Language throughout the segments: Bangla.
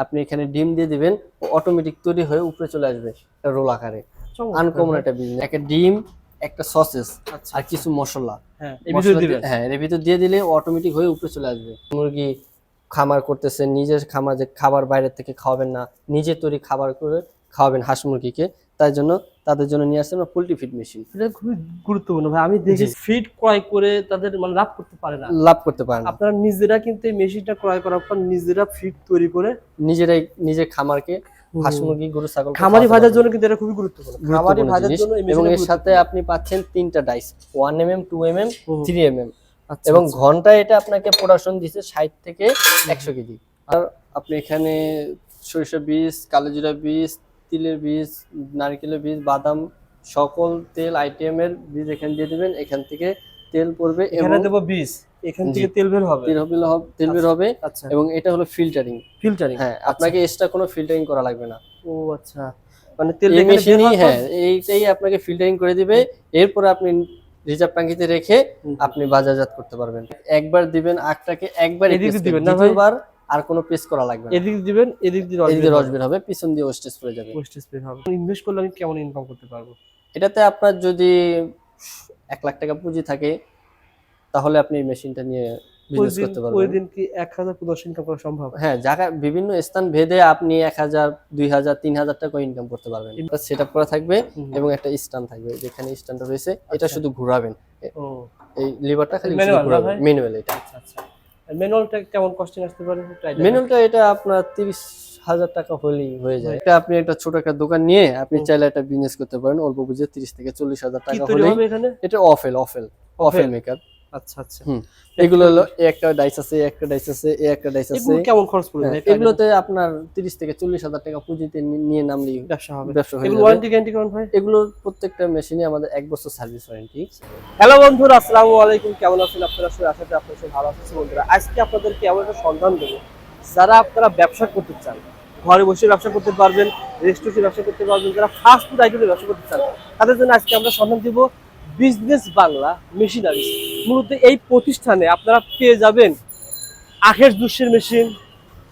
আপনি এখানে ডিম দিয়ে দিবেন অটোমেটিক তৈরি হয়ে উপরে চলে আসবে রোল আকারে। আনকমন একটা বিজনেস একটা ডিম একটা সসেস আচ্ছা। আর কিছু মশলা। হ্যাঁ দিয়ে- হ্যাঁ এর ভিতর দিয়ে দিলে অটোমেটিক হয়ে উপরে চলে আসবে। মুরগি খামার করতেছে নিজের খামার যে খাবার বাইরের থেকে খাওয়াবেন না নিজে তৈরি খাবার করে খাওয়াবেন হাঁস মুরগিকে তাই জন্য তাদের জন্য নিয়ে আসছে আমরা পোল্ট্রি ফিড মেশিন এটা খুবই গুরুত্বপূর্ণ। ভাই আমি দেখি ফিড ক্রয় করে তাদের মানে লাভ করতে পারে না। লাভ করতে পারেন না। আপনারা নিজেরা কিন্তু এই মেশিনটা ক্রয় করার পর নিজেরা ফিড তৈরি করে নিজেরাই নিজের খামারকে হাঁস মুরগি গরু ছাগল খামারি ভাজার জন্য কিন্তু এটা খুবই গুরুত্বপূর্ণ। খামারি ভাজার জন্য এবং এর সাথে আপনি পাচ্ছেন তিনটা dice one M M two M M three M M আচ্ছা, এবং আচ্ছা। ঘন্টায় এটা আপনাকে প্রোডাকশন দিচ্ছে ষাট থেকে একশো কেজি। আর আপনি এখানে সরিষা বীজ কালোজিরা বীজ তিলের বীজ নারকেলের বীজ বাদাম সকল তেল আইটেমের বীজ এখানে দিয়ে দিবেন। এখান থেকে তেল পড়বে এখানে দেবো বীজ। এখান থেকে তেল বের হবে? তেল হবে তেল বের হবে আচ্ছা। এবং এটা হলো ফিল্টারিং ফিল্টারিং হ্যাঁ আপনাকে এক্সট্রা কোনো ফিল্টারিং করা লাগবে না। ও আচ্ছা। মানে তেল মেশিনই হ্যাঁ এইটাই আপনাকে ফিল্টারিং করে দিবে। এরপর আপনি রিজার্ভ ট্যাঙ্কিতে রেখে আপনি বাজারজাত করতে পারবেন। একবার দিবেন আখটাকে একবার দিবেন না আর কোনো পেস করা লাগবে এদিক দিবেন এদিক দিয়ে এদিকে বের রস বের হবে পিছন দিয়ে ওয়েস্টেজ পড়ে যাবে। ওয়েস্টেজ বের হবে। ইনভেস্ট করলে আমি কেমন ইনকাম করতে পারব? এটাতে আপনার যদি এক লাখ টাকা পুঁজি থাকে তাহলে আপনি এই মেশিনটা নিয়ে বিজনেস করতে ওই দিন কি এক হাজার দশ ইনকাম করা সম্ভব? হ্যাঁ জায়গা বিভিন্ন স্থান ভেদে আপনি এক হাজার দুই হাজার তিন হাজার টাকা ইনকাম করতে পারবেন। সেট আপ করা থাকবে এবং একটা স্ট্যান্ড থাকবে যেখানে স্ট্যান্ডটা রয়েছে এটা আচ্ছা। শুধু ঘোরাবেন। এই লিভারটা খালি ঘোরাবেন? ম্যানুয়াল এটা। আচ্ছা আচ্ছা। ম্যানুয়ালটা কেমন কস্টিং আসতে পারে? ম্যানুয়ালটা এটা আপনার তিরিশ হাজার টাকা হলেই হয়ে যায়। এটা আপনি একটা ছোট একটা দোকান নিয়ে আপনি চাইলে একটা বিজনেস করতে পারেন। অল্প বুঝে তিরিশ থেকে চল্লিশ হাজার টাকা হলে হলেই এটা অফেল অফেল অফেল মেকার আচ্ছা আচ্ছা। এগুলো হলো একটা ডাইস আছে একটা ডাইস আছে একটা ডাইস আছে। কেমন খরচ পড়বে? হ্যাঁ, এগুলোতে আপনার তিরিশ থেকে চল্লিশ হাজার টাকা পুঁজিতে নিয়ে ব্যবসা হবে। ব্যবসা হয়ে এগুলো ওয়ারেন্টি গ্যারান্টি কেমন এগুলোর প্রত্যেকটা মেশিনে আমাদের এক বছর সার্ভিস ওয়ারেন্টি হ্যালো বন্ধুরা আসসালামু আলাইকুম। কেমন আছেন আপনারা? সবাই আশা করি আপনারা সবাই ভালো আছেন। বন্ধুরা আজকে আপনাদেরকে এমন একটা সন্ধান দেবো। যারা আপনারা ব্যবসা করতে চান ঘরে বসে ব্যবসা করতে পারবেন রেস্টুরেন্টে ব্যবসা করতে পারবেন যারা ফাস্ট ফুড আইটেমে ব্যবসা করতে চান তাদের জন্য আজকে আমরা সন্ধান দিব বিজনেস বাংলা মেশিনারি মূলত এই প্রতিষ্ঠানে আপনারা পেয়ে যাবেন আখের জুসের মেশিন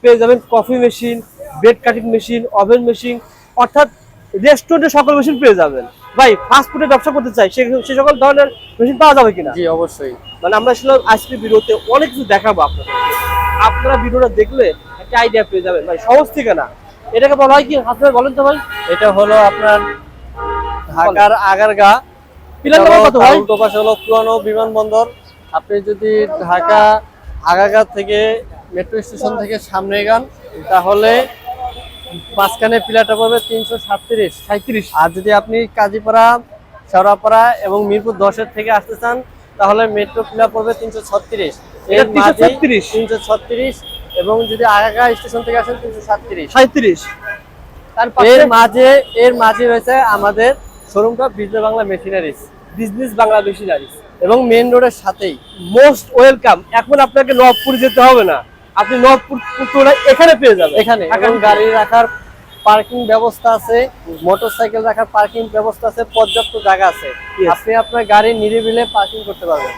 পেয়ে যাবেন coffee machine bread cutting machine oven machine অর্থাৎ রেস্টুরেন্টে সকল মেশিন পেয়ে যাবেন। ভাই ফাস্ট ফুডের ব্যবসা করতে চাই সে সে সকল ধরনের মেশিন পাওয়া যাবে কিনা? জি অবশ্যই। মানে আমরা আসলে আজকে ভিডিওতে অনেক কিছু দেখাবো আপনাদের। আপনারা ভিডিওটা দেখলে একটা আইডিয়া পেয়ে যাবেন। ভাই সহজ থেকে না এটাকে বলা হয় কি? আপনারা বলেন তো ভাই। এটা হলো আপনার ঢাকার আগারগা পিলার নাম্বার কত ভাই? উল্টো পাশে হলো পুরানো বিমানবন্দর। আপনি যদি ঢাকা আগারগা থেকে মেট্রো স্টেশন থেকে সামনে গান তাহলে মাঝখানে পিলারটা পড়বে তিনশো সাতত্রিশ সাঁত্রিশ। আর যদি আপনি কাজীপাড়া শেওড়াপাড়া এবং মিরপুর দশের থেকে আসতে চান তাহলে মেট্রো পিলার পড়বে তিনশো ছত্রিশ। এটা তিনশো ছত্রিশ। এবং যদি আগারগা স্টেশন থেকে আসেন তিনশো সাতত্রিশ সাঁত্রিশ। তার এর মাঝে এর মাঝে রয়েছে আমাদের শোরুমটা Bijoy Bangla machineries business Bangla machineries. এবং মেন রোডের সাথেই মোস্ট ওয়েলকাম এখন আপনাকে নবপুর যেতে হবে না। আপনি নবপুর পুরোটা এখানে পেয়ে যাবেন। এখানে। এখন গাড়ি রাখার পার্কিং ব্যবস্থা আছে মোটরসাইকেল রাখার পার্কিং ব্যবস্থা আছে পর্যাপ্ত জায়গা আছে। আপনি আপনার গাড়ি নিরিবিলে পার্কিং করতে পারবেন।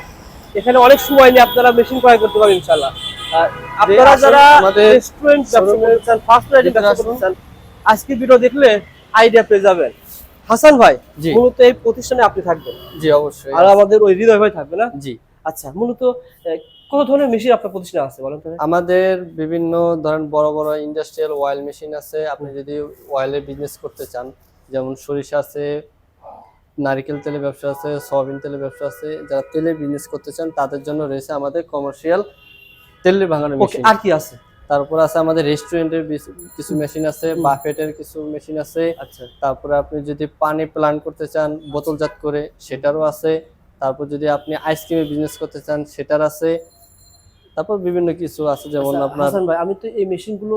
এখানে অনেক সময় নিয়ে আপনারা মেশিন ক্রয় করতে পারবেন ইনশাল্লাহ আর আপনারা যারা রেস্টুরেন্ট ব্যবসা showroom-এ করতে চান ফার্স্ট রাইডিং ভিতরে ব্যবসা করতে চান আজকে ভিডিও দেখলে আইডিয়া পেয়ে যাবেন। হাসান ভাই। মূলত এই প্রতিষ্ঠানে আপনি থাকবেন? জি অবশ্যই। আর আমাদের ওই হৃদয় ভাই থাকবে না? জি। আচ্ছা মূলত কত ধরনের মেশিন আপনার প্রতিষ্ঠানে আছে বলেন তো আমাদের বিভিন্ন ধরেন বড় বড় ইন্ডাস্ট্রিয়াল অয়েল মেশিন আছে। আপনি যদি অয়েলের বিজনেস করতে চান যেমন সরিষা আছে নারিকেল তেলের ব্যবসা আছে সয়াবিন তেলের ব্যবসা আছে যারা তেলের বিজনেস করতে চান তাদের জন্য রয়েছে আমাদের কমার্শিয়াল তেলের ভাঙানো মেশিন আর কি আছে? তারপর আছে আমাদের রেস্টুরেন্টের কিছু মেশিন আছে। বাফেটের কিছু মেশিন আছে। আচ্ছা। তারপরে আপনি যদি পানি প্ল্যান করতে চান বোতলজাত করে সেটারও আছে। তারপর যদি আপনি আইসক্রিমের বিজনেস করতে চান সেটার আছে। তারপর বিভিন্ন কিছু আছে যেমন আচ্ছা, আপনার হাসান ভাই আমি তো এই মেশিনগুলো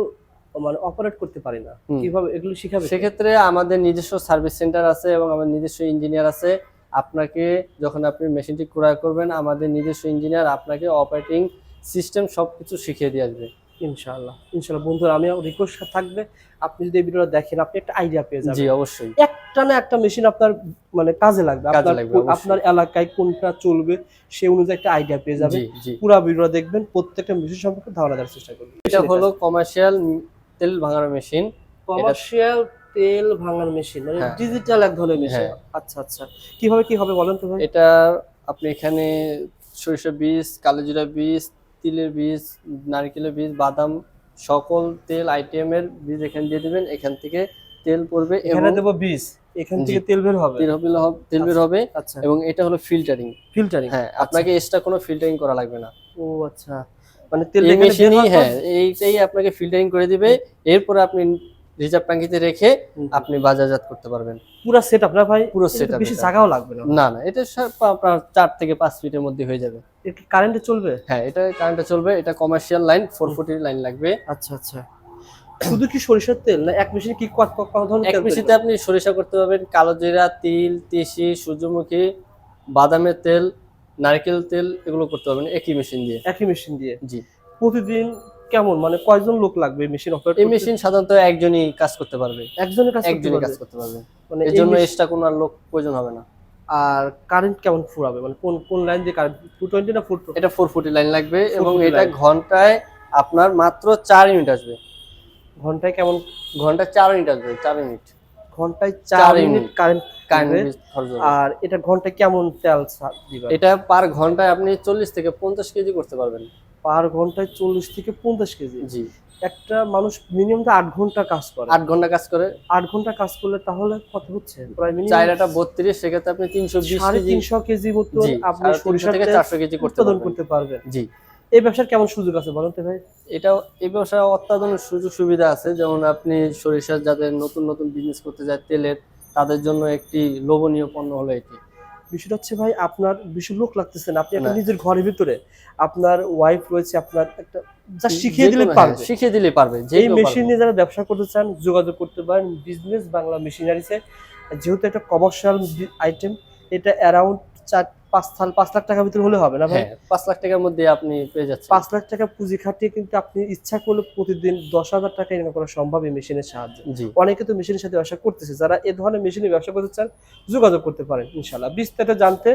মানে অপারেট করতে পারি না। কীভাবে? এগুলো শিখাবে সেক্ষেত্রে আমাদের নিজস্ব সার্ভিস সেন্টার আছে এবং আমাদের নিজস্ব ইঞ্জিনিয়ার আছে। আপনাকে যখন আপনি মেশিনটি ক্রয় করবেন আমাদের নিজস্ব ইঞ্জিনিয়ার আপনাকে অপারেটিং সিস্টেম সবকিছু শিখিয়ে দিয়ে আসবে। ইনশাআল্লাহ। ইনশাআল্লাহ বন্ধুরা আমি রিকোয়েস্ট থাকবে আপনি যদি এই ভিডিওটা দেখেন আপনি একটা আইডিয়া পেয়ে যাবেন। জি অবশ্যই। একটা না একটা মেশিন আপনার মানে কাজে লাগবে। আপনার আপনার এলাকায় কোনটা চলবে সেই অনুযায়ী একটা আইডিয়া পেয়ে যাবেন। পুরো ভিডিও দেখবেন প্রত্যেকটা মেশিন সম্পর্কে ধারণা দেওয়ার চেষ্টা করবেন। এটা হলো কমার্শিয়াল তেল ভাঙার মেশিন কমার্শিয়াল তেল ভাঙার মেশিন মানে হ্যাঁ। ডিজিটাল এক ধরনের মেশিন হ্যাঁ। আচ্ছা আচ্ছা। কীভাবে কি হবে বলেন তো ভাই? এটা আপনি এখানে সরিষা বীজ কালোজিরা বীজ তিলের বীজ নারকেলের বীজ বাদাম সকল তেল আইটেমের বীজ এখানে দিয়ে দিবেন। এখান থেকে তেল পড়বে এখানে দেবো বীজ। এখান থেকে তেল বের হবে? তেল হবে তেল বের হবে আচ্ছা। এবং এটা হলো ফিল্টারিং ফিল্টারিং হ্যাঁ আপনাকে এক্সট্রা কোনো ফিল্টারিং করা লাগবে না। ও আচ্ছা। মানে তেল মেশিনই হ্যাঁ এইটাই আপনাকে ফিল্টারিং করে দিবে। এরপরে আপনি রিজার্ভ ট্যাঙ্কিতে রেখে আপনি বাজারজাত করতে পারবেন। পুরো সেটআপ না ভাই? পুরো setup বেশি। জায়গাও লাগবে না? না না এটা আপনার চার থেকে পাঁচ ফিটের মধ্যে হয়ে যাবে। এটা কারেন্টে চলবে? হ্যাঁ এটা কারেন্টে চলবে এটা কমার্শিয়াল লাইন ফোর ফুটের লাইন লাগবে। আচ্ছা আচ্ছা। শুধু কি সরিষার তেল না এক মেশিনে কি কত কত ধরনের এক পিসিতে আপনি সরিষা করতে পারবেন কালো জিরা তিল তিসি সূর্যমুখী বাদামের তেল নারকেল তেল এগুলো করতে পারবেন একই মেশিন দিয়ে। একই মেশিন দিয়ে? জি। প্রতিদিন কেমন? মানে কয়জন লোক লাগবে মেশিন অপারেট এই মেশিন সাধারণত একজনই কাজ করতে পারবে। একজনের কাছে একজনই কাজ করতে পারবে। মানে এর জন্য এক্সট্রা কোনো আর লোক প্রয়োজন হবে না। আর কারেন্ট কেমন ফুরাবে? মানে কোন কোন লাইন দিয়ে কারেন্ট টু টোয়েন্টি না ফোর এটা ফোর ফুটি লাইন লাগবে এবং এটা ঘন্টায় আপনার মাত্র চার ইউনিট আসবে। ঘন্টায় কেমন ঘন্টায় চার ইউনিট আসবে চার ইউনিট ঘন্টায় চার চার ইউনিট ইউনিট কারেন্ট কারেন্ট আর এটা ঘন্টায় কেমন তেল সা- দিবে? এটা পার ঘন্টায় আপনি চল্লিশ থেকে পঞ্চাশ কেজি করতে পারবেন। পার ঘন্টায় চল্লিশ থেকে পঞ্চাশ কেজি। জি। একটা মানুষ মিনিমাম তো আট ঘণ্টা কাজ করে। আট ঘণ্টা কাজ করে। আট ঘণ্টা কাজ করলে তাহলে কত হচ্ছে? প্রায় মিনিমাম চাইরাটা বত্রিশ সেক্ষেত্রে আপনি তিনশো সাড়ে তিনশো কেজি মতো আপনি সরিষার থেকে চারশো কেজি উৎপাদন করতে পারবেন। জি। এই ব্যবসার কেমন সুযোগ আছে বলুন তো ভাই? এটাও এই ব্যবসায় অত্যাধুনিক সুযোগ সুবিধা আছে। যেমন আপনি সরিষার যাদের নতুন নতুন বিজনেস করতে যায় তেলের তাদের জন্য একটি লোভনীয় পণ্য হলো এটি। বিষয়টা হচ্ছে ভাই আপনার বেশি লোক লাগতেছে না। আপনি একটা নিজের ঘরের ভিতরে আপনার ওয়াইফ রয়েছে আপনার একটা যা শিখিয়ে দিলে হ্যাঁ, পারবে। শিখিয়ে দিলে পারবে যে এই মেশিন নিয়ে যারা ব্যবসা করতে চান যোগাযোগ করতে পারেন। বিজনেস বাংলা মেশিনারিসে যেহেতু একটা কমার্শিয়াল আইটেম এটা অ্যারাউন্ড চার পাঁচ সাল পাঁচ লাখ টাকার ভিতরে হলে হবে না ভাই? হ্যাঁ পাঁচ লাখ টাকার মধ্যে আপনি পেয়ে যাচ্ছেন। পাঁচ লাখ টাকা পুঁজি খাটিয়ে কিন্তু আপনি ইচ্ছা করলে প্রতিদিন দশ হাজার টাকা ইনকাম করা সম্ভব এই মেশিনের সাহায্যে। অনেকে তো মেশিনের সাথে ব্যবসা করতেছে যারা এ ধরনের মেশিনের ব্যবসা করতে চান যোগাযোগ করতে পারেন ইনশাল্লাহ বিস্তারিত জানতে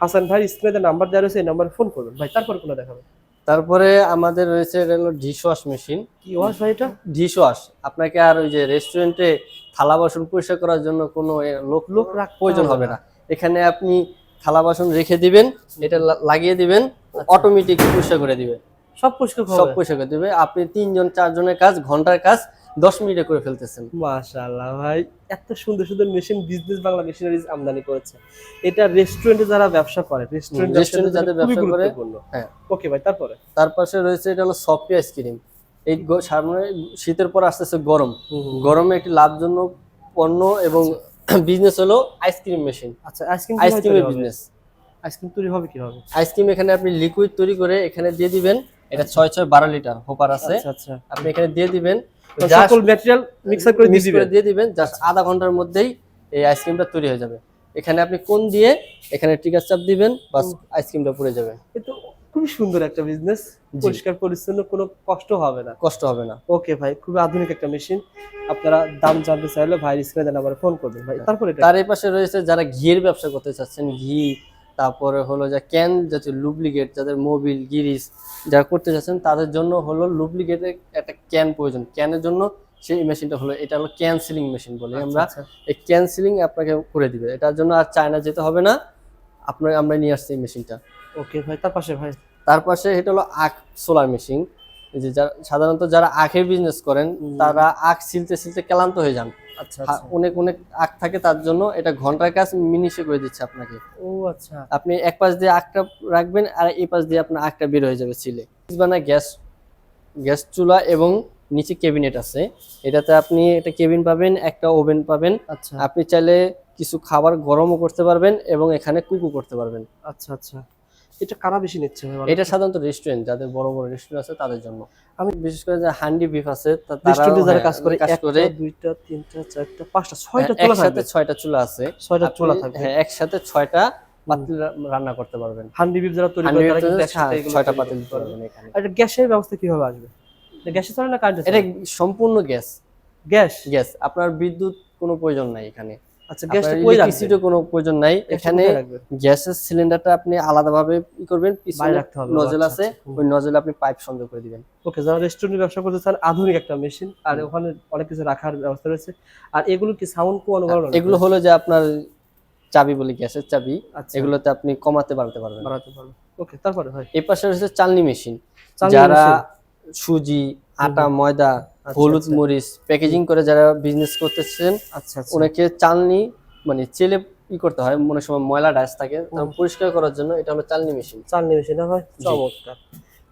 হাসান ভাই স্ক্রিনে নাম্বার দেওয়া রয়েছে এই নাম্বারে ফোন করবেন। ভাই তারপর কোনো দেখাবেন? তারপরে আমাদের রয়েছে এটা হলো ডিশ ওয়াশ মেশিন। কি ওয়াশ ভাই এটা? Dish wash. আপনাকে আর ওই যে রেস্টুরেন্টে থালা বাসন পরিষ্কার করার জন্য কোনো লোক লোক প্রয়োজন হবে না। এখানে আপনি থালা বাসন রেখে দিবেন এটা লাগিয়ে দিবেন অটোমেটিক পরিষ্কার করে দিবে। সব পরিষ্কার সব পরিষ্কার করে দিবে। আপনি তিনজন চারজনের কাজ ঘণ্টার কাজ দশ মিনিটে করে ফেলতেছেন। মাশাআল্লাহ ভাই এত সুন্দর সুন্দর মেশিন বিজনেস বাংলা মেশিনারিজ আমদানি করেছে। এটা রেস্টুরেন্টে যারা ব্যবসা করে রেস্টুরেন্ট যাদের ব্যবসা করে, হ্যাঁ। ওকে ভাই তারপরে? তার পাশে রয়েছে এটা হলো সফট আইসক্রিম এই সামনে শীতের পর আসতেছে গরম। গরমে একটি লাভজনক পণ্য এবং বিজনেস হলো আইসক্রিম মেশিন আচ্ছা আইসক্রিম আইসক্রিমের বিজনেস আইসক্রিম তৈরি হবে? কীভাবে? আইসক্রিম এখানে আপনি লিকুইড তৈরি করে এখানে দিয়ে দিবেন। এটা ছয় ছয় বারো লিটার হোপার আছে। আচ্ছা আচ্ছা। আপনি এখানে দিয়ে দিবেন। সকল ম্যাটেরিয়াল মিক্সার করে দিয়ে দিবেন? দিয়ে দিবেন। জাস্ট আধা ঘণ্টার মধ্যেই এই আইসক্রিমটা তৈরি হয়ে যাবে। এখানে আপনি কোন দিয়ে এখানে টিকার চাপ দিবেন বাস আইসক্রিমটা পুড়ে যাবে। কিন্তু খুবই সুন্দর একটা বিজনেস পরিষ্কার পরিচ্ছন্ন কোনো কষ্ট হবে না। কষ্ট হবে না। ওকে ভাই খুবই আধুনিক একটা মেশিন আপনারা দাম জানতে চাইলে ভাই স্ক্রিনে নাম্বারে ফোন করবেন ভাই। তারপরে এটা তার এই পাশে রয়েছে যারা ঘিয়ের ব্যবসা করতে চাচ্ছেন ঘি তারপরে হলো যে ক্যান জাতীয় লুব্লিকেট যাদের মোবিল গিরিস যারা করতে চাচ্ছেন তাদের জন্য হলো লুব্লিকেটের একটা ক্যান প্রয়োজন। ক্যানের জন্য সেই মেশিনটা হলো এটা হলো ক্যান সিলিং মেশিন বলে। আমরা আচ্ছা, এই ক্যান সিলিং আপনাকে করে দিবে। এটার জন্য আর চায়না যেতে হবে না। আপনার আমরা নিয়ে আসছি এই মেশিনটা ওকে ভাই তার পাশে ভাই। তার পাশে এটা হলো আখ সোলার মেশিন। যে যারা সাধারণত যারা আখের বিজনেস করেন তারা আখ সিলতে সিলতে ক্লান্ত হয়ে যান। আচ্ছা আচ্ছা। অনেক অনেক আখ থাকে তার জন্য এটা ঘণ্টার কাজ মিনিশে করে দিচ্ছে আপনাকে। ও আচ্ছা। আপনি এক পাশ দিয়ে আখটা রাখবেন আর এই পাশ দিয়ে আপনার আখটা বের হয়ে যাবে সিলে। বানায় গ্যাস গ্যাস চুলা এবং নিচে কেবিনেট আছে। এটাতে আপনি একটা কেবিন পাবেন একটা ওভেন পাবেন। আচ্ছা। আপনি চাইলে কিছু খাবার গরমও করতে পারবেন এবং এখানে কুকু করতে পারবেন। আচ্ছা আচ্ছা। এটা কারা বেশি নিচ্ছে এটা সাধারণত রেস্টুরেন্ট যাদের বড় বড় রেস্টুরেন্ট আছে তাদের জন্য। আমি বিশেষ করে যে হান্ডি বিফ আছে তা- তারাও, রেস্টুরেন্টে যারা হ্যাঁ, কাজ করে কাজ করে দুইটা তিনটা চারটা পাঁচটা ছয়টা হ্যাঁ, চুলা একসাথে ছয়টা চুলা আছে। ছয়টা চুলা থাকবে। হ্যাঁ একসাথে ছয়টা পাতিল রান্না করতে পারবেন। হান্ডি বিপ যারা তৈরি করে তারা কিন্তু একসাথে ছয়টা তৈরি পাতিল দিতে পারবেন এখানে। আর এটা গ্যাসের ব্যবস্থা কীভাবে আসবে? গ্যাসে চলে না কারেন্টে এটা সম্পূর্ণ গ্যাস। গ্যাস? গ্যাস আপনার বিদ্যুৎ কোনো প্রয়োজন নাই এখানে। আচ্ছা গ্যাসটা কই রাখবেন? কোনো প্রয়োজন নাই। এখানে গ্যাসের সিলিন্ডারটা আপনি আলাদাভাবে ই করবেন পিছনে রাখতে হবে নজল আচ্ছা, আছে আচ্ছা, ওই নজলে আপনি পাইপ সংযোগ করে দিবেন। ওকে যারা রেস্টুরেন্টে ব্যবসা করতে চান আধুনিক একটা মেশিন আর ওখানে অনেক কিছু রাখার ব্যবস্থা রয়েছে। আর এগুলো কি সাউন্ড অনুকরণ এগুলো হলো যে আপনার চাবি বলি গ্যাসের চাবি। আচ্ছা। এগুলোতে আপনি কমাতে বাড়াতে পারবেন। বাড়াতে পারবে ওকে তারপরে ভাই। এই পাশে রয়েছে চালনি মেশিন। যারা সুজি আটা ময়দা আচ্ছা, হলুদ আচ্ছা। মরিচ প্যাকেজিং করে যারা বিজনেস করতেছেন আচ্ছা আচ্ছা। ওনাকে চালনি মানে চেলে ই করতে হয় মনে সময় ময়লা ডাস থাকে পরিষ্কার করার জন্য এটা হলো চালনি মেশিন চালনি মেশিন জি। চমৎকার।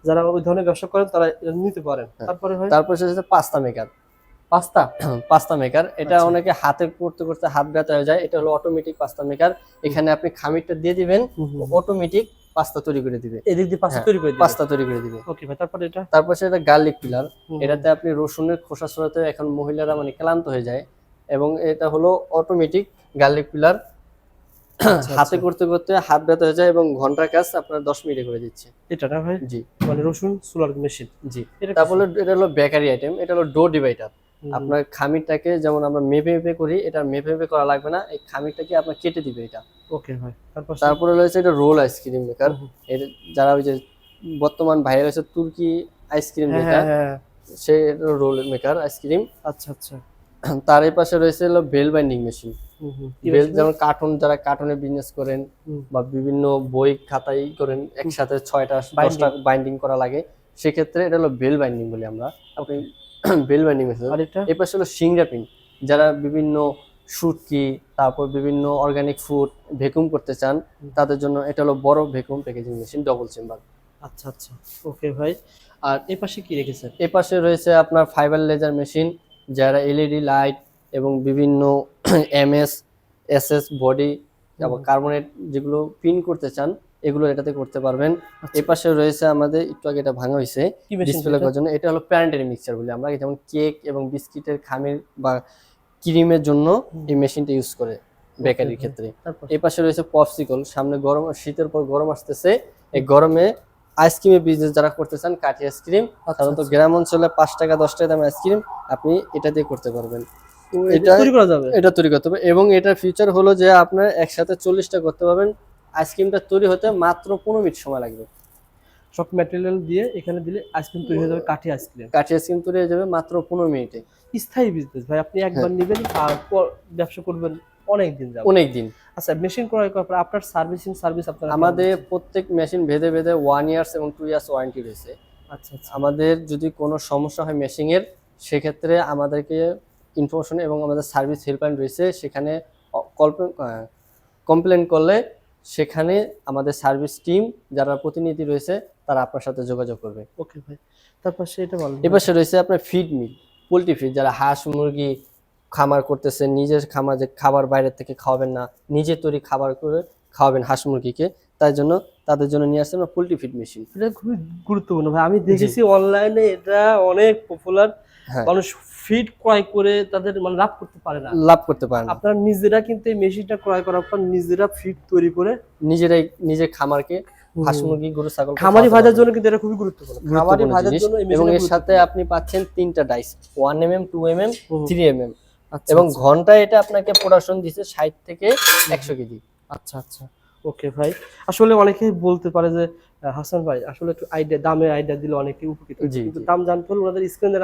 যারা ওই ধরনের ব্যবসা করেন তারা নিতে পারেন। হ্যাঁ। তারপরে তারপর হচ্ছে pasta maker pasta pasta maker এটা আচ্ছা। অনেকে হাতে করতে করতে হাত ব্যথা হয়ে যায়। এটা হলো অটোমেটিক পাস্তা মেকার এখানে আপনি খামিরটা দিয়ে দিবেন অটোমেটিক পাস্তা তৈরি করে দিবে। এদিক দিয়ে পাস্তা হ্যাঁ, তৈরি করে পাস্তা তৈরি করে দিবে। ওকে ভাই তারপরে এটা? তারপর সেটা গার্লিক পিলার এটাতে আপনি রসুনের খোসা ছড়াতে এখন মহিলারা মানে ক্লান্ত হয়ে যায়। এবং এটা হলো অটোমেটিক গার্লিক পিলার হাতে আচ্ছা। করতে করতে হাত ব্যথা হয়ে যায় এবং ঘণ্টার কাজ আপনার দশ মিনিটে করে দিচ্ছে। এটা না ভাই? জি। মানে রসুন সোলার মেশিন জি। এটা তারপরে এটা হলো বেকারি আইটেম এটা হলো ডো ডিভাইডার। আপনার খামিরটাকে যেমন আমরা মেপে মেপে করি এটা মেপে মেপে করা লাগবে না। এই খামিরটাকে আপনার কেটে দিবে এটা। ওকে ভাই তারপর তারপরে রয়েছে এটা রোল আইসক্রিম মেকার এর যারা ওই যে বর্তমান ভাইরাল আছে তুর্কি আইসক্রিম হ্যাঁ মেকার হ্যাঁ হ্যাঁ। সে রোল মেকার আইসক্রিম আচ্ছা আচ্ছা। তার এই পাশে রয়েছে হলো বেল বাইন্ডিং মেশিন বেল যেমন কার্টুন যারা কার্টুনে বিজনেস করেন বা বিভিন্ন বই খাতাই করেন একসাথে ছয়টা দশটা বাইন্ডিং করা লাগে। সেক্ষেত্রে এটা হলো বেল বাইন্ডিং বলি আমরা। আপনি বেল বাইন্ডিং এটা? এই পাশে হলো সিংড়া পিন। যারা বিভিন্ন শুটকি তারপর বিভিন্ন অর্গানিক ফুড ভেকুম করতে চান তাদের জন্য এটা হলো বড় vacuum packaging machine double chamber আচ্ছা আচ্ছা। ওকে ভাই। আর এই পাশে কি রেখেছেন এ পাশে রয়েছে আপনার ফাইবার লেজার মেশিন যারা এলইডি লাইট এবং বিভিন্ন এমএস এসএস বডি এবং কার্বনেট যেগুলো পিন করতে চান এগুলো এটাতে করতে পারবেন। এ পাশে রয়েছে আমাদের একটু আগে এটা ভাঙা হয়েছে ডিসপ্লে করার জন্য। এটা হলো প্যারেন্টারি মিক্সচার বলি আমরা। যেমন কেক এবং বিস্কিটের খামির বা ক্রিমের জন্য এই মেশিনটা ইউজ করে বেকারির ক্ষেত্রে। এই পাশে রয়েছে পপসিকল সামনে গরম শীতের পর গরম আসতেছে। এই গরমে আইসক্রিমের বিজনেস যারা করতে চান কাঠি আইসক্রিম আচ্ছা, সাধারণত আচ্ছা। গ্রাম অঞ্চলে পাঁচ টাকা দশ টাকা দাম আইসক্রিম আপনি এটা দিয়ে করতে পারবেন। এটা এটা- তৈরি করা যাবে? এটা তৈরি করতে হবে। এবং এটার ফিচার হলো যে আপনার একসাথে চল্লিশটা করতে পারবেন। আইসক্রিমটা তৈরি হতে মাত্র পনেরো মিনিট সময় লাগবে। সব ম্যাটেরিয়াল দিয়ে এখানে দিলে আইসক্রিম তৈরি হয়ে যাবে কাঠি আইসক্রিম। কাঠি আইসক্রিম তৈরি হয়ে যাবে মাত্র পনেরো মিনিটে। স্থায়ী বিজনেস ভাই আপনি একবার হ্যাঁ। নেবেন আর ব্যবসা করবেন অনেক দিন যাবে অনেক দিন। আচ্ছা মেশিন ক্রয় করার পর আপনার সার্ভিসিং সার্ভিস আপনার আমাদের প্রত্যেক মেশিন ভেদে ভেদে ওয়ান ইয়ার্স এবং টু ইয়ার্স ওয়ারেন্টি রয়েছে। আচ্ছা আচ্ছা। আমাদের যদি কোনো সমস্যা হয় মেশিংয়ের সেক্ষেত্রে আমাদেরকে ইনফরমেশন এবং আমাদের সার্ভিস হেল্পলাইন রয়েছে। সেখানে কমপ্লেন করলে সেখানে আমাদের সার্ভিস টিম যারা প্রতিনিধি রয়েছে তারা আপনার সাথে যোগাযোগ করবে। ওকে ভাই তারপর সেটা বলেন। এপাশে রয়েছে আপনার ফিড মিল পোলট্রি ফিড যারা হাঁস মুরগি খামার করতেছে নিজের খামার যে খাবার বাইরে থেকে খাওয়াবেন না নিজে তৈরি খাবার করে খাওয়াবেন হাঁস মুরগিকে তাই জন্য তাদের জন্য নিয়ে আসছে আমরা পোলট্রি ফিড মেশিন এটা খুবই গুরুত্বপূর্ণ ভাই আমি দেখেছি অনলাইনে এটা অনেক পপুলার হ্যাঁ। মানুষ ফিড ক্রয় করে তাদের মানে লাভ করতে পারে না। লাভ করতে পারেন না। আপনারা নিজেরা কিন্তু এই মেশিনটা ক্রয় করার পর নিজেরা ফিড তৈরি করে নিজেরাই নিজের খামারকে হাঁস মুরগি গরু ছাগল খামারি ভাইদের জন্য কিন্তু এটা খুবই গুরুত্বপূর্ণ। খামারি জিনিস। জন্য এবং এর সাথে আপনি পাচ্ছেন তিনটা dice one M M two M M three M M আচ্ছা, এবং আচ্ছা। ঘন্টায় এটা আপনাকে প্রোডাকশন দিচ্ছে ষাট থেকে একশো কেজি। আচ্ছা আচ্ছা। ওকে ভাই। আসলে অনেকেই বলতে পারে যে হাসান ভাই আসলে একটু আইডিয়া দামের আইডিয়া দিলে অনেকে উপকৃত কিন্তু দাম জানতে হলে ওনাদের স্ক্রিনে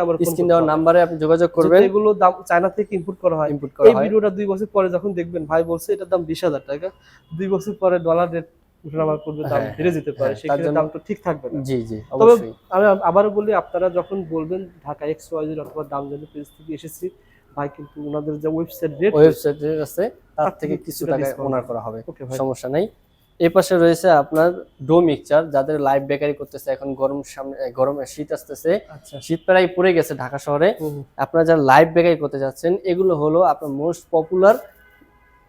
দেওয়ার নাম্বারে আপনি যোগাযোগ করবেন। এগুলো দাম চায়না থেকে ইম্পোর্ট করা হয় ইনপুট করা এই ভিডিওটা দুই বছর পরে যখন দেখবেন ভাই বলছে এটার দাম বিশ হাজার টাকা। দুই বছর পরে ডলার রেট উঠানামা করবে দাম হ্যাঁ, বেড়ে যেতে পারে হ্যাঁ, সেক্ষেত্রে জন্য- দামটা ঠিক থাকবে না। জি জি তবে আমি আবারও বলি আপনারা যখন বলবেন ঢাকা এক্স ওয়াইজের অথবা দাম জানি পেজ থেকে এসেছি ভাই কিন্তু ওনাদের যে ওয়েবসাইট রেট ওয়েবসাইটে আছে তার থেকে থেকে কিছু টাকা ওনার করা হবে সমস্যা নাই। এই পাশে রয়েছে আপনার ডো মিক্সচার যাদের লাইভ বেকারি করতেছে এখন গরম সামনে গরমে শীত আসতেছে। আচ্ছা। শীত প্রায় পড়ে গেছে ঢাকা শহরে। আপনারা যারা লাইভ বেকারি করতে যাচ্ছেন এগুলো হলো আপনার মোস্ট পপুলার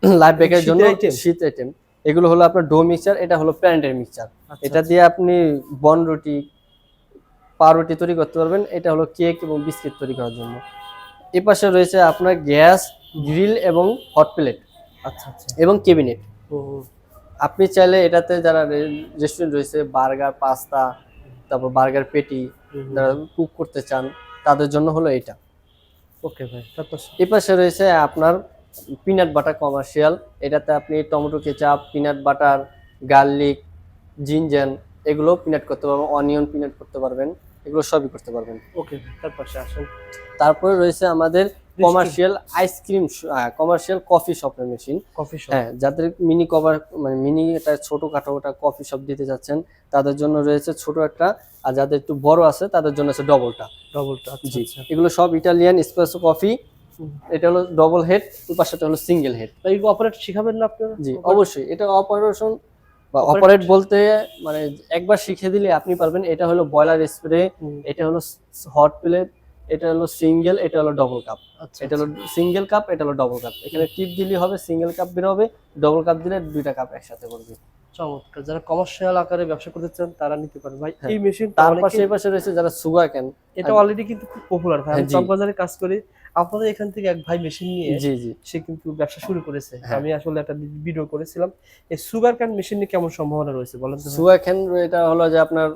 লাইভ বেকারির জন্য শীত আইটেম এগুলো হলো আপনার ডো মিক্সচার এটা হলো প্যান্টের মিক্সচার। আচ্ছা, এটা দিয়ে আপনি বন রুটি পাউরুটি তৈরি করতে পারবেন। এটা হলো কেক এবং বিস্কিট তৈরি করার জন্য। এ পাশে রয়েছে আপনার গ্যাস গ্রিল এবং হট প্লেট আচ্ছা আচ্ছা। এবং কেবিনেট। আপনি চাইলে এটাতে যারা রেস্টুরেন্ট রয়েছে বার্গার পাস্তা তারপর বার্গার পেটি। যারা কুক করতে চান তাদের জন্য হলো এটা। ওকে ভাই তারপর এ পাশে রয়েছে আপনার পিনাট বাটার কমার্শিয়াল এটাতে আপনি tomato ketchup peanut butter garlic ginger এগুলো পিনাট করতে পারবেন অনিয়ন পিনাট করতে পারবেন এগুলো সবই করতে পারবেন। ওকে তার পাশে আসেন। তারপরে রয়েছে আমাদের commercial ice cream commercial coffee শপের মেশিন কফি শপ হ্যাঁ যাদের মিনি কভার মানে মিনি এটা ছোট খাটো ওটা কফি শপ দিতে যাচ্ছেন তাদের জন্য রয়েছে ছোট একটা আর যাদের একটু বড় আছে তাদের জন্য আছে ডবলটা ডবলটা জি আচ্ছা। এগুলো সব ইটালিয়ান স্পেসো কফি এটা হলো ডবল হেড ওই পাশেটা হলো সিঙ্গেল হেড তো এই অপারেট শিখাবেন না আপনারা? জি অবশ্যই এটা অপারেশন বা অপারেট বলতে মানে একবার শিখে দিলে আপনি পারবেন এটা হলো বয়লার স্প্রে এটা হলো হট প্লেট এটা হলো সিঙ্গেল এটা হলো ডবল কাপ আচ্ছা এটা হলো সিঙ্গেল কাপ এটা হলো ডবল কাপ এখানে টিপ দিলে হবে সিঙ্গেল কাপ বের হবে ডবল কাপ দিলে দুইটা কাপ একসাথে করবে। চমৎকার। যারা কমার্শিয়াল আকারে ব্যবসা করতে চান তারা নিতে পারেন। ভাই হ্যাঁ। এই মেশিন তার পাশে এই পাশে রয়েছে যারা সুগার ক্যান এটা অলরেডি কিন্তু খুব পপুলার ভাই। আমি হ্যাঁ। চকবাজারে কাজ করি। আপনাদের এখান থেকে এক ভাই মেশিন নিয়ে জি জি। সে কিন্তু ব্যবসা শুরু করেছে। হ্যাঁ। আমি আসলে একটা ভিডিও করেছিলাম। এই সুগার ক্যান মেশিন নিয়ে কেমন সম্ভাবনা রয়েছে বলেন তো সুগার ক্যান এটা হলো যে আপনার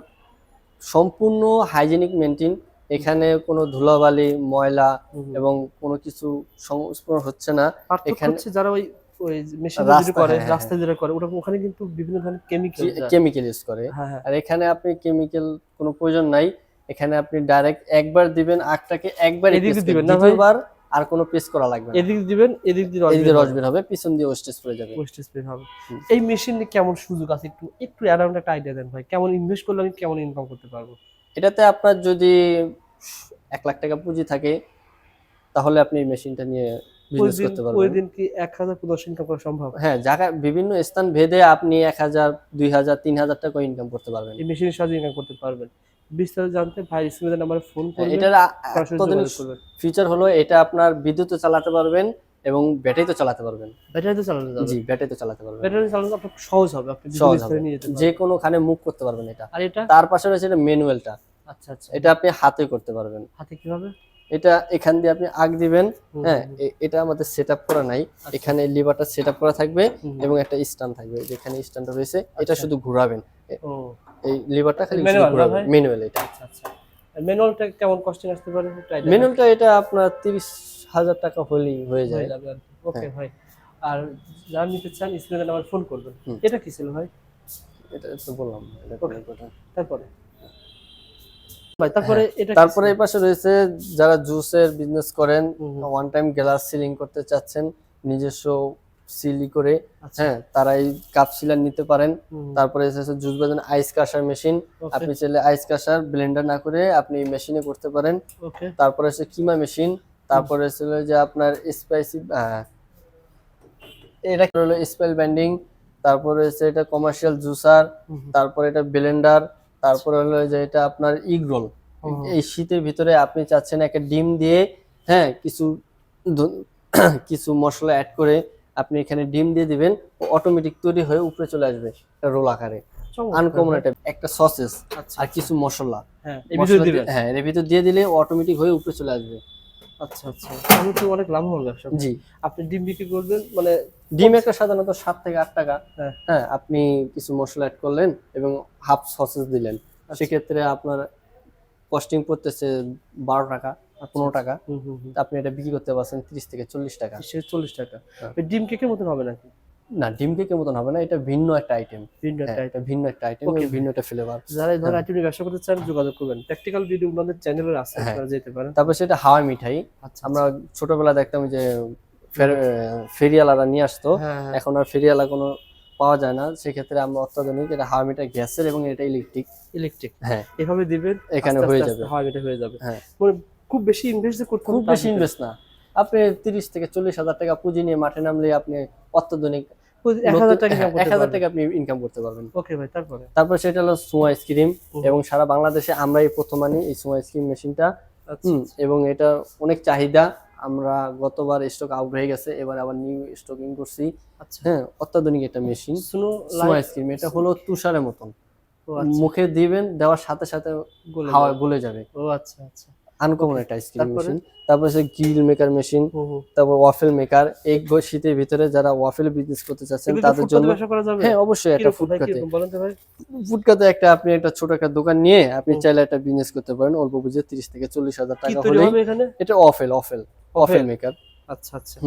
সম্পূর্ণ হাইজেনিক মেনটেন এখানে কোনো ধুলাবালি ময়লা। এবং কোনো কিছু সংস্পর্শ হচ্ছে না। এখানে- হচ্ছে যারা ওই ওই মেশিন করে হ্যাঁ, রাস্তায় যেটা করে ওটা ওখানে কিন্তু বিভিন্ন ধরনের কেমিক্যাল কেমিক্যাল ইউজ করে। হ্যাঁ হ্যাঁ। আর এখানে আপনি কেমিক্যাল কোনো প্রয়োজন নাই। এখানে আপনি ডাইরেক্ট একবার দিবেন আগটাকে একবার এদিকে দিবেন না? দ্বিতীয়বার আর কোনো পেস্ট করা লাগবে না। এদিক দিবেন এদিক দিয়ে রস এদিকে রস হবে। বের হবে পিছন দিয়ে ওয়েস্টেজ পড়ে যাবে। ওয়েস্টেজ বের হবে। এই মেশিন কেমন সুযোগ আছে একটু একটু অ্যারাউন্ড একটা আইডিয়া দেন ভাই। কেমন ইনভেস্ট করলে আমি কেমন ইনকাম করতে পারব? এটাতে আপনার যদি এক লাখ টাকা পুঁজি থাকে তাহলে আপনি এই মেশিনটা নিয়ে ওই বিজনেস করতে ওই পারবেন দিন কি এক হাজার পনেরোশো ইনকাম করা সম্ভব? হ্যাঁ জায়গা বিভিন্ন স্থান ভেদে আপনি এক হাজার দুই হাজার তিন হাজার টাকা ইনকাম করতে পারবেন। এই মেশিনের সাহায্যে ইনকাম করতে পারবেন। বিস্তারিত জানতে ভাই স্ক্রিনের নাম্বারে ফোন হ্যাঁ, করবেন এটার করবেন। ফিচার হলো এটা আপনার বিদ্যুতে চালাতে পারবেন এবং ব্যাটারিতে চালাতে পারবেন। ব্যাটারিতে চালানো যাবে। জি ব্যাটারিতে চালাতে পারবেন। ব্যাটারি চালানো আপনার সহজ হবে আপনি সহজ হবে। যে পারবেন। কোনো খানে মুভ করতে পারবেন এটা। আর এটা? তার পাশে রয়েছে এটা ম্যানুয়ালটা আচ্ছা আচ্ছা। এটা আপনি হাতে করতে পারবেন। হাতে কীভাবে? এটা এখান দিয়ে আপনি আগ দিবেন হ্যাঁ এটা আমাদের সেট করা নাই। আচ্ছা। এখানে লিভারটা সেট করা থাকবে এবং একটা স্ট্যান্ড থাকবে যেখানে স্ট্যান্ডটা রয়েছে এটা আচ্ছা। শুধু ঘোরাবেন। এই লিভারটা খালি ঘোরাবেন? ম্যানুয়াল এটা। আচ্ছা আচ্ছা। ম্যানুয়ালটা কেমন কস্টিং আসতে পারে? ম্যানুয়ালটা এটা আপনার তিরিশ হাজার টাকা হলেই হয়ে যায়। হয়ে ওকে ভাই। আর নিতে চান স্ক্রিনে ফোন করবেন। এটা কি ছিল ভাই? এটা তো বললাম এটা তারপরে? ভাই তারপরে এটা হ্যাঁ, তারপরে এই পাশে রয়েছে যারা জুসের বিজনেস করেন। ওয়ান টাইম গ্লাস সিলিং করতে চাচ্ছেন নিজস্ব সিলি করে আচ্ছা। হ্যাঁ তারা এই কাপ সিলার নিতে পারেন। তারপরে এসেছে জুস বাজান আইস কাশার মেশিন আপনি চাইলে আইস কাশার ব্লেন্ডার না করে আপনি মেশিনে করতে পারেন। তারপরে আছে কিমা মেশিন তারপরে ছিল যে আপনার স্পাইসি এটা হলো স্পেল ব্যান্ডিং তারপরে হচ্ছে এটা কমার্শিয়াল জুসার তারপরে এটা ব্লেন্ডার তারপরে হলো যে এটা আপনার ইগ রোল হুম, হুম। এই শীতের ভিতরে আপনি চাচ্ছেন একটা ডিম দিয়ে হ্যাঁ কিছু কিছু মশলা অ্যাড করে আপনি এখানে ডিম দিয়ে দিবেন অটোমেটিক তৈরি হয়ে উপরে চলে আসবে রোল আকারে। আনকমন একটা একটা সসেস আচ্ছা। আর কিছু মশলা। হ্যাঁ দিয়ে- হ্যাঁ এর ভিতর দিয়ে দিলে অটোমেটিক হয়ে উপরে চলে আসবে। আচ্ছা আচ্ছা। আমি তো অনেক লাভবান ব্যবসা জি। আপনি ডিম বিক্রি করবেন মানে ডিম একটা সাধারণত সাত থেকে আট টাকা। হ্যাঁ। হ্যাঁ আপনি কিছু মশলা অ্যাড করলেন এবং হাফ সসেস দিলেন। আচ্ছা। সেক্ষেত্রে আপনার কস্টিং পড়তেছে বারো টাকা পনেরো টাকা। হুম হুম হুম। আপনি এটা বিক্রি করতে পারছেন তিরিশ থেকে চল্লিশ টাকা। চল্লিশ টাকা। হ্যাঁ। ডিম কেকের মতন হবে নাকি? না ডিম কেকের মতন হবে না এটা ভিন্ন একটা আইটেম ভিন্ন একটা item। ভিন্ন একটা আইটেম ভিন্ন একটা ফ্লেভার যারা হ্যাঁ। আইটেম ব্যবসা করতে চান যোগাযোগ করবেন। প্র্যাকটিক্যাল ভিডিও ওনাদের চ্যানেলে আছে হ্যাঁ। আপনারা যেতে পারেন। তারপর সেটা হাওয়াই মিঠাই। আচ্ছা আমরা ছোটবেলা দেখতাম যে ফেরিয়ালারা নিয়ে আসতো। হ্যাঁ হ্যাঁ। এখন আর ফেরিয়ালা কোনো পাওয়া যায় না। সেক্ষেত্রে আমরা অত্যাধুনিক এটা হাওয়া গ্যাসের এবং এটা ইলেকট্রিক ইলেকট্রিক হ্যাঁ। এভাবে দিবেন এখানে হয়ে যাবে। হয় এটা হয়ে যাবে। হ্যাঁ। খুব বেশি ইনভেস্ট করতে হবে খুব বেশি ইনভেস্ট না। আপনি তিরিশ থেকে চল্লিশ হাজার টাকা পুঁজি নিয়ে মাঠে নামলে আপনি অত্যাধুনিক হ্যাঁ, তারপরে? সেটা হলো সুমা আইসক্রিম এবং সারা বাংলাদেশে আমরাই প্রথম আনি এই সুমা আইসক্রিম মেশিনটা এবং এটা অনেক চাহিদা। আমরা গতবার স্টক আউট হয়ে গেছে এবার আবার নিউ স্টকিং করছি। আচ্ছা। হ্যাঁ অত্যাধুনিক একটা মেশিন শুনো আইসক্রিম এটা হলো তুষারের মতন। আচ্ছা। মুখে দিবেন দেওয়ার সাথে সাথে গলে হাওয়া যাবে। গলে যাবে। ও আচ্ছা আচ্ছা। আনকমন একটা আইসক্রিম মেশিন তারপর হচ্ছে গ্রিল মেকার মেশিন তারপর ওয়াফেল মেকার এক গ- শীতের ভিতরে যারা ওয়াফেল বিজনেস করতে চাচ্ছেন তাদের জন্য হ্যাঁ অবশ্যই একটা ফুটকাতে ফুটকাতে একটা আপনি একটা ছোট একটা দোকান নিয়ে আপনি চাইলে একটা বিজনেস করতে পারেন। অল্প বুঝে তিরিশ থেকে চল্লিশ হাজার টাকা হলে এটা অফেল অফেল অফেল মেকার আচ্ছা আচ্ছা।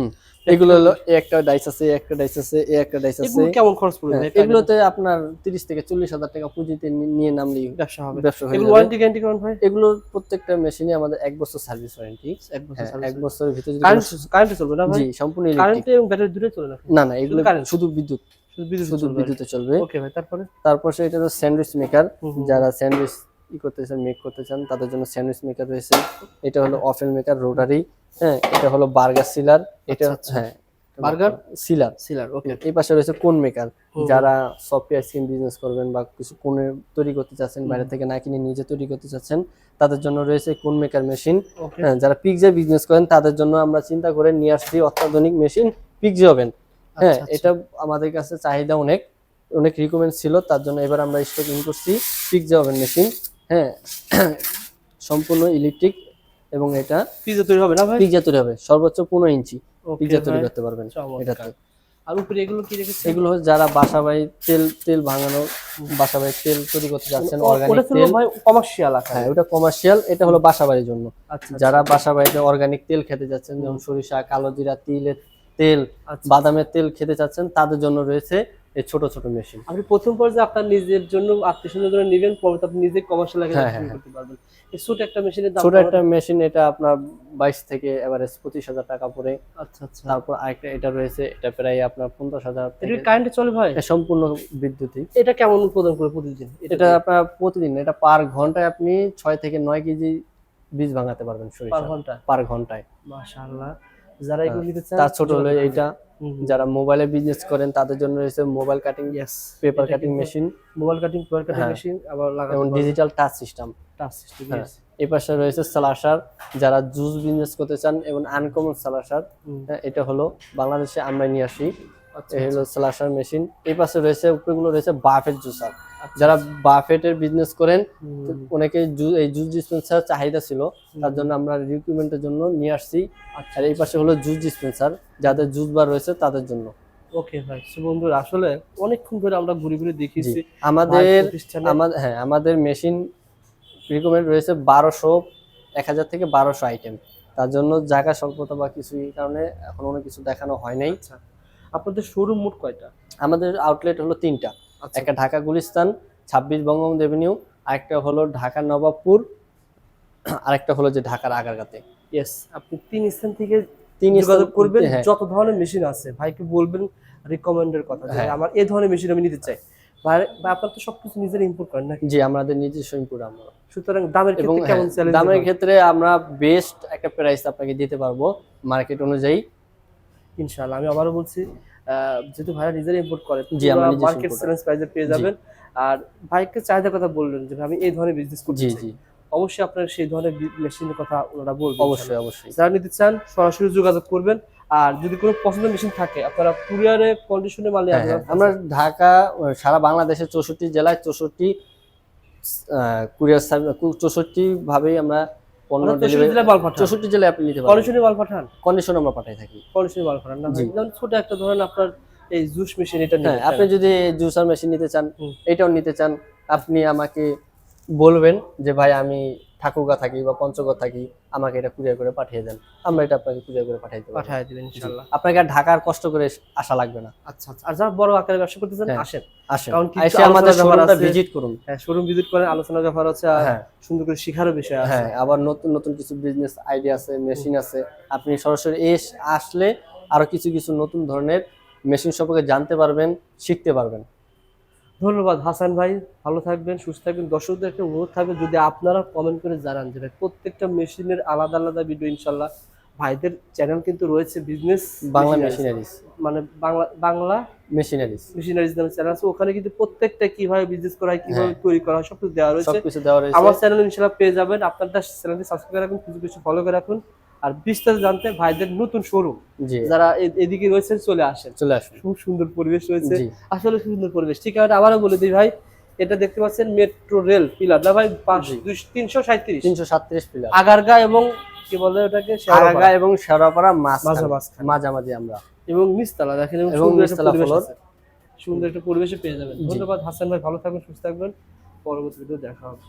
এগুলো হলো একটা ডাইস আছে একটা ডাইস আছে একটা ডাইস আছে। এগুলো কেমন খরচ পড়বে? হ্যাঁ, এগুলোতে আপনার তিরিশ থেকে চল্লিশ হাজার টাকা পুঁজিতে নিয়ে নামলেই ব্যবসা হবে। ব্যবসা হয়ে এগুলো ওয়ারেন্টি গ্যারান্টি কেমন ভাই এগুলোর প্রত্যেকটা মেশিনে আমাদের এক বছর সার্ভিস ওয়ারেন্টি এক বছর হ্যাঁ, এক বছরের ভিতরে যদি কারেন্ট কোনো- চলবে না ভাই? জি সম্পূর্ণ কারেন্টে এবং ব্যাটারি দূরে চলে না? না না এগুলো শুধু বিদ্যুৎ। শুধু বিদ্যুৎ শুধু বিদ্যুতে চলবে। ওকে ভাই তারপরে? তারপর এটা হলো স্যান্ডউইচ মেকার। যারা স্যান্ডউইচ ই করতে চান মেক করতে চান তাদের জন্য স্যান্ডউইচ মেকার রয়েছে। এটা হলো অফেন মেকার রোটারি হ্যাঁ এটা হলো বার্গার সিলার এটা আচ্ছা, আচ্ছা। হ্যাঁ বার্গার সিলার সিলার ওকে এই পাশে রয়েছে কোন মেকার যারা সফটওয়্যার স্ক্রিন বিজনেস করবেন বা কিছু কোণে তৈরি করতে চাচ্ছেন বাইরে থেকে না কিনে নিজে তৈরি করতে চাচ্ছেন তাদের জন্য রয়েছে কোন মেকার মেশিন হ্যাঁ যারা পিকজে বিজনেস করেন তাদের জন্য আমরা চিন্তা করে নিয়ে আসছি অত্যাধুনিক মেশিন পিকজে হবেন হ্যাঁ আচ্ছা। এটা আমাদের কাছে চাহিদা অনেক অনেক রিকমেন্ড ছিল তার জন্য এবার আমরা স্টক ইন করছি পিকজে হবেন মেশিন হ্যাঁ সম্পূর্ণ ইলেকট্রিক এবং এটা পিজা তৈরি হবে না ভাই? পিকজা তৈরি হবে সর্বোচ্চ পনেরো ইঞ্চি পিকজা তৈরি করতে পারবেন। এটাতে। আর উপরে এগুলো কি রেখেছে এগুলো হচ্ছে যারা বাসা বাড়ি তেল তেল ভাঙানো বাসা বাড়ি তেল তৈরি করতে যাচ্ছেন অর্গানিক তেল। ভাই কমার্শিয়াল আকার। হ্যাঁ ওটা কমার্শিয়াল এটা হলো বাসা বাড়ির জন্য। আচ্ছা যারা বাসা বাড়িতে অর্গানিক তেল খেতে যাচ্ছেন যেমন সরিষা কালো জিরা তিলের তেল আচ্ছা। বাদামের তেল খেতে চাচ্ছেন তাদের জন্য রয়েছে এই ছোট ছোট মেশিন আপনি প্রথম পর্যায়ে আপনার নিজের জন্য আত্মীয় জন্য নেবেন পরে আপনি নিজে কমার্শিয়াল আকারে হ্যাঁ, শুরু হ্যাঁ, করতে পারবেন। এই ছোট একটা মেশিনের দাম ছোট একটা মেশিন এটা আপনার বাইশ থেকে এভারেজ পঁচিশ হাজার টাকা পড়ে। আচ্ছা আচ্ছা। তারপর আরেকটা এটা রয়েছে এটা প্রায় আপনার পঞ্চাশ হাজার এটা কারেন্টে চলে ভাই? এটা সম্পূর্ণ বিদ্যুতিক। এটা কেমন উৎপাদন করে প্রতিদিন? এটা আপনার প্রতিদিন এটা পার ঘন্টায় আপনি ছয় থেকে নয় কেজি বীজ ভাঙাতে পারবেন পার সরিষা ঘণ্টা পার ঘন্টায়। মাশাআল্লাহ। যারা এগুলো নিতে চান তার ছোট হলো এইটা যারা মোবাইলে বিজনেস করেন তাদের জন্য রয়েছে mobile cutting paper cutting machine mobile cutting paper cutting হ্যাঁ। মেশিন আবার এবং digital touch system touch system হ্যাঁ। এই পাশে রয়েছে সালাসার যারা জুস বিজনেস করতে চান এবং আনকমন সালাসার এটা হলো বাংলাদেশে আমরা নিয়ে আসি। এই হলো সালাসার মেশিন এই পাশে রয়েছে উপরেগুলো রয়েছে বাফেট জুসার যারা বাফেটের বিজনেস করেন অনেকে এই জুস ডিসপেন্সার চাহিদা ছিল। তার জন্য আমরা রিক্রুটমেন্টের জন্য নিয়ে আসছি। আর এই পাশে হলো জুস ডিসপেন্সার যাদের জুস বার রয়েছে তাদের জন্য। ওকে ভাই বন্ধুরা আসলে অনেকক্ষণ ধরে আমরা ঘুরে ঘুরে দেখিয়েছি আমাদের আমাদের হ্যাঁ আমাদের মেশিন রিকমেন্ড রয়েছে বারোশো এক হাজার থেকে বারোশো আইটেম তার জন্য জায়গা স্বল্পতা বা কিছু এই কারণে এখন অনেক কিছু দেখানো হয় নাই। আচ্ছা। আপনাদের শোরুম মোট কয়টা? আমাদের আউটলেট হলো তিনটা। আচ্ছা। একটা ঢাকা গুলিস্তান ছাব্বিশ বঙ্গবন্ধু এভিনিউ আরেকটা হলো ঢাকা নবাবপুর আরেকটা হলো যে ঢাকার আগারগাতে। ইয়েস আপনি তিন স্থান থেকে তিন যোগাযোগ করবেন। হ্যাঁ। যত ধরনের মেশিন আছে ভাইকে বলবেন রিকমেন্ডের কথা যে হ্যাঁ। আমার এই ধরনের মেশিন আমি নিতে চাই। আপনার তো সবকিছু নিজের ইম্পোর্ট করেন নাকি? জি আমাদের নিজস্ব ইনপুট আমরা। সুতরাং দামের ক্ষেত্রে কেমন চ্যালেঞ্জ দামের ক্ষেত্রে আমরা বেস্ট একটা প্রাইস আপনাকে দিতে পারব মার্কেট অনুযায়ী। ইনশাআল্লাহ। আমি আবারও বলছি যেহেতু ভাইরা নিজের ইম্পোর্ট করে মার্কেট চ্যালেঞ্জ প্রাইসে পেয়ে যাবেন। আর ভাইকে চাহিদার কথা বললেন যে আমি এই ধরনের বিজনেস করতে জি চাই। জি। অবশ্যই আপনার সেই ধরনের মেশিনের কথা ওনারা বলবেন অবশ্যই অবশ্যই। যারা নিতে চান সরাসরি যোগাযোগ করবেন। আর যদি কোনো পছন্দের মেশিন থাকে আপনারা কুরিয়ারে কন্ডিশনে মালে। আমরা ঢাকা সারা বাংলাদেশের চৌষট্টি জেলায় চৌষট্টি কুরিয়ার চৌষট্টি ভাবেই আমরা পণ্য ডেলিভারি জেলায় মাল চৌষট্টি জেলায় আপনি নিতে পারবেন কন্ডিশনে মাল পাঠান? কন্ডিশন আমরা পাঠাই থাকি। কন্ডিশনে মাল পাঠান। ছোট একটা ধরেন আপনার এই জুস মেশিন এটা হ্যাঁ আপনি যদি জুসার মেশিন নিতে চান এটাও নিতে চান আপনি আমাকে বলবেন যে ভাই আমি ঠাকুরগা থাকি বা পঞ্চগড় থাকি আমাকে এটা কুরিয়ার করে পাঠিয়ে দেন। আমরা এটা আপনাকে কুরিয়ার করে পাঠিয়ে দেবো পাঠায় দিবেন ইনশাআল্লাহ। আপনাকে আর ঢাকার কষ্ট করে আসা লাগবে না। আচ্ছা আচ্ছা। আর যারা বড় আকারে ব্যবসা করতে চান হ্যাঁ। আসেন। আসেন। কারণ কিছু এসে আমাদের শোরুমটা ভিজিট করুন। হ্যাঁ শোরুম ভিজিট করেন আলোচনার ব্যাপার আছে আর হ্যাঁ। সুন্দর করে শেখারও বিষয় আছে। হ্যাঁ আবার নতুন নতুন কিছু বিজনেস আইডিয়া আছে মেশিন আছে। আপনি সরাসরি এস আসলে আরও কিছু কিছু নতুন ধরনের মেশিন সম্পর্কে জানতে পারবেন শিখতে পারবেন। ধন্যবাদ। হাসান ভাই ভালো থাকবেন সুস্থ থাকবেন। দর্শকদের একটা অনুরোধ থাকবে যদি আপনারা কমেন্ট করে জানান যে প্রত্যেকটা মেশিনের আলাদা আলাদা ভিডিও ইনশাল্লাহ ভাইদের চ্যানেল কিন্তু রয়েছে বিজনেস বাংলা মেশিনারিজ মানে বাংলা বাংলা মেশিনারিজ মেশিনারিজ নামে চ্যানেল আছে। ওখানে কিন্তু প্রত্যেকটা কীভাবে বিজনেস করা হয় কীভাবে হ্যাঁ। তৈরি করা হয় সব কিছু দেওয়া রয়েছে। সবকিছু দেওয়া রয়েছে। আমার চ্যানেল ইনশাল্লাহ পেয়ে যাবেন। আপনাদের চ্যানেলটি সাবস্ক্রাইব করে রাখুন কিছু কিছু ফলো করে রাখুন। আর বিস্তারিত জানতে ভাইদের নতুন শোরুম যারা এদিকে রয়েছেন চলে আসেন। চলে আসুন। খুব সুন্দর পরিবেশ রয়েছে। আসলে সুন্দর পরিবেশ। ঠিক আছে আবারও বলে দিই ভাই এটা দেখতে পাচ্ছেন মেট্রো রেল পিলার। না ভাই তিনশো সাঁত্রিশ তিনশো সাতত্রিশ পিলার। আগারগা এবং কি বলে ওটাকে। আগা এবং শেওড়াপাড়া মাছ মাঝা মাঝখানে। মাঝামাঝি আমরা। এবং নিচতলা দেখেন এবং সুন্দর একটা পরিবেশ ফ্লোর। আছে। সুন্দর একটা পরিবেশে পেয়ে যাবেন। ধন্যবাদ হাসান ভাই ভালো থাকবেন সুস্থ থাকবেন। পরবর্তী ভিডিও দেখা হবে।